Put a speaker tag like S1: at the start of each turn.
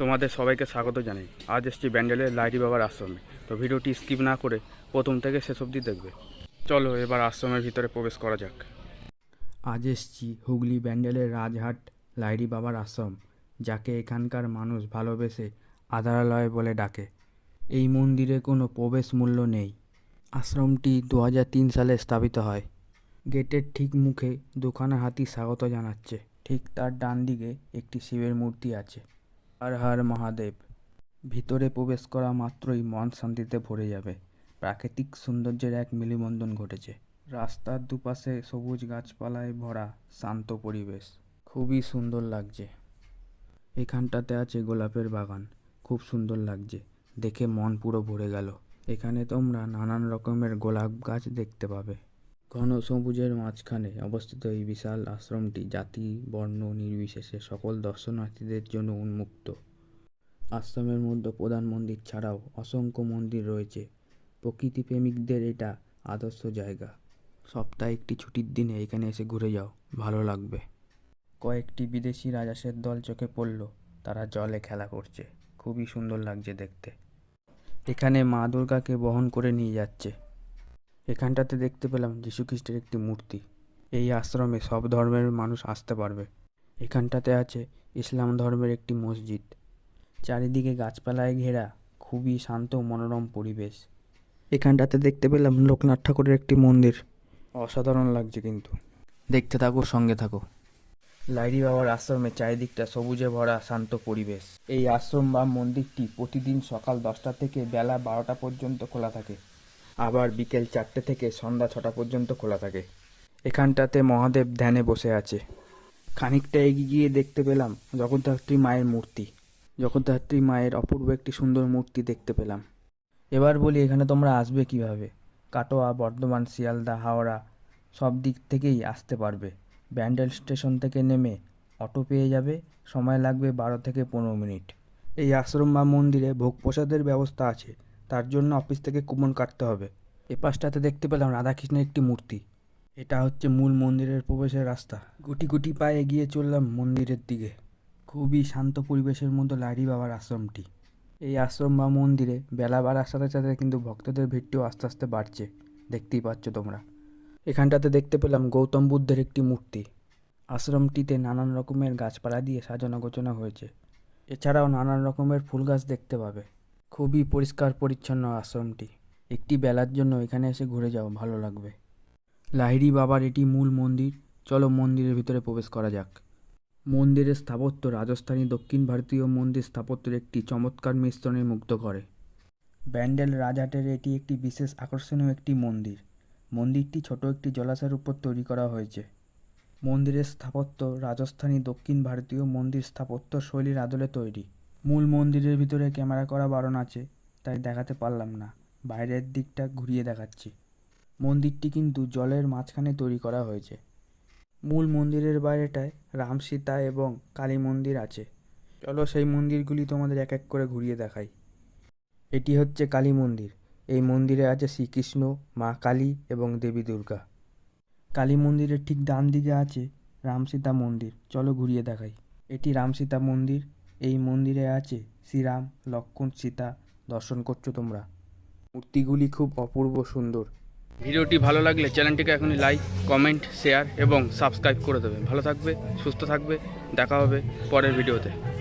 S1: তোমাদের সবাইকে স্বাগত জানাই। আজ এসছি ব্যান্ডেলের লাইটি বাবার আশ্রমে। তো ভিডিওটি স্কিপ না করে প্রথম থেকে শেষ অবধি দেখবে। চলো এবার আশ্রমের ভিতরে প্রবেশ করা যাক। আজ এসছি হুগলি ব্যান্ডেলের রাজহাট লাইরি বাবার আশ্রম, যাকে এখানকার মানুষ ভালোবেসে আধারালয় বলে ডাকে। এই মন্দিরে কোনো প্রবেশ মূল্য নেই। আশ্রমটি দু সালে স্থাপিত হয়। গেটের ঠিক মুখে দুখানা হাতি স্বাগত জানাচ্ছে। ঠিক তার ডান দিকে একটি শিবের মূর্তি আছে। হর হর মহাদেব। ভিতরে প্রবেশ করা মাত্রই মন শান্তিতে ভরে যাবে। প্রাকৃতিক সৌন্দর্যের এক মিলিবন্ধন ঘটেছে। রাস্তার দুপাশে সবুজ গাছপালায় ভরা শান্ত পরিবেশ। খুবই সুন্দর লাগছে। এখানটাতে আছে গোলাপের বাগান। খুব সুন্দর লাগছে। দেখে মন পুরো ভরে গেল। এখানে তোমরা নানান রকমের গোলাপ গাছ দেখতে পাবে। ঘন সবুজের মাঝখানে অবস্থিত এই বিশাল আশ্রমটি জাতি, বর্ণ, নির্বিশেষে সকল দর্শনার্থীদের জন্য উন্মুক্ত। আশ্রমের মধ্যে প্রধান মন্দির ছাড়াও অসংখ্য মন্দির রয়েছে। প্রকৃতি প্রেমিকদের এটা আদর্শ জায়গা। সপ্তাহে একটি ছুটির দিনে এখানে এসে ঘুরে যাও, ভালো লাগবে। কয়েকটি বিদেশি রাজাসের দল চোখে পড়ল, তারা জলে খেলা করছে। খুবই সুন্দর লাগছে দেখতে। এখানে মা দুর্গাকে বহন করে নিয়ে যাচ্ছে। এখানটাতে দেখতে পেলাম যীশুখ্রিস্টের একটি মূর্তি। এই আশ্রমে সব ধর্মের মানুষ আসতে পারবে। এখানটাতে আছে ইসলাম ধর্মের একটি মসজিদ। চারিদিকে গাছপালায় ঘেরা খুবই শান্ত মনোরম পরিবেশ। এখানটাতে দেখতে পেলাম লোকনাথ ঠাকুরের একটি মন্দির। অসাধারণ লাগছে কিন্তু। দেখতে থাকো, সঙ্গে থাকো। লাইরি বাবার আশ্রমে চারিদিকটা সবুজে ভরা, শান্ত পরিবেশ। এই আশ্রম বা মন্দিরটি প্রতিদিন সকাল দশটা থেকে বেলা বারোটা পর্যন্ত খোলা থাকে। আবার বিকেল চারটে থেকে সন্ধ্যা ছটা পর্যন্ত খোলা থাকে। এখানটাতে মহাদেব ধ্যানে বসে আছে। খানিকটা এগিয়ে গিয়ে দেখতে পেলাম জগদ্ধাত্রী মায়ের মূর্তি। জগদ্ধাত্রী মায়ের অপূর্ব একটি সুন্দর মূর্তি দেখতে পেলাম। এবার বলি, এখানে তোমরা আসবে কীভাবে? কাটোয়া, বর্ধমান, শিয়ালদা, হাওড়া, সব দিক থেকেই আসতে পারবে। ব্যান্ডেল স্টেশন থেকে নেমে অটো পেয়ে যাবে। সময় লাগবে বারো থেকে পনেরো মিনিট। এই আশ্রম বা মন্দিরে ভোগ প্রসাদের ব্যবস্থা আছে। তার জন্য অফিস থেকে কুপন কাটতে হবে। এ পাশটাতে দেখতে পেলাম রাধাকৃষ্ণের একটি মূর্তি। এটা হচ্ছে মূল মন্দিরের প্রবেশের রাস্তা। গুটি গুটি পায়ে এগিয়ে চললাম মন্দিরের দিকে। খুবই শান্ত পরিবেশের মধ্যে লারি বাবার আশ্রমটি। এই আশ্রম বা মন্দিরে বেলা বাড়ার সাথে সাথে কিন্তু ভক্তদের ভিড়টিও আস্তে আস্তে বাড়ছে। দেখতেই পাচ্ছ তোমরা। এখানটাতে দেখতে পেলাম গৌতম বুদ্ধের একটি মূর্তি। আশ্রমটিতে নানান রকমের গাছপালা দিয়ে সাজানো গোছানো হয়েছে। এছাড়াও নানান রকমের ফুল গাছ দেখতে পাবে। খুবই পরিষ্কার পরিচ্ছন্ন আশ্রমটি। একটি বেলার জন্য এখানে এসে ঘুরে যাও, ভালো লাগবে। লাহিড়ি বাবার এটি মূল মন্দির। চলো মন্দিরের ভিতরে প্রবেশ করা যাক। মন্দিরের স্থাপত্য রাজস্থানী দক্ষিণ ভারতীয় মন্দির স্থাপত্যের একটি চমৎকার মিশ্রণে মুগ্ধ করে। ব্যান্ডেল রাজহাটের এটি একটি বিশেষ আকর্ষণীয় একটি মন্দির। মন্দিরটি ছোট একটি জলাশয়ের উপর তৈরি করা হয়েছে। মন্দিরের স্থাপত্য রাজস্থানী দক্ষিণ ভারতীয় মন্দির স্থাপত্য শৈলীর আদলে তৈরি। মূল মন্দিরের ভিতরে ক্যামেরা করা বারণ আছে, তাই দেখাতে পারলাম না। বাইরের দিকটা ঘুরিয়ে দেখাচ্ছি। মন্দিরটি কিন্তু জলের মাঝখানে তৈরি করা হয়েছে। মূল মন্দিরের বাইরেটায় রাম সীতা এবং কালী মন্দির আছে। চলো সেই মন্দিরগুলি তোমাদের এক এক করে ঘুরিয়ে দেখাই। এটি হচ্ছে কালী মন্দির। এই মন্দিরে আছে শ্রীকৃষ্ণ, মা কালী এবং দেবী দুর্গা। কালী মন্দিরের ঠিক ডান দিকে আছে রাম সীতা মন্দির। চলো ঘুরিয়ে দেখাই। এটি রাম সীতা মন্দির। এই মন্দিরে আছে শ্রীরাম, লক্ষ্মণ, সীতা, দর্শন করছ তোমরা। মূর্তিগুলি খুব অপূর্ব সুন্দর। ভিডিওটি ভালো লাগলে চ্যানেলটিকে এখনই লাইক, কমেন্ট, শেয়ার এবং সাবস্ক্রাইব করে দেবে। ভালো থাকবে, সুস্থ থাকবে। দেখা হবে পরের ভিডিওতে।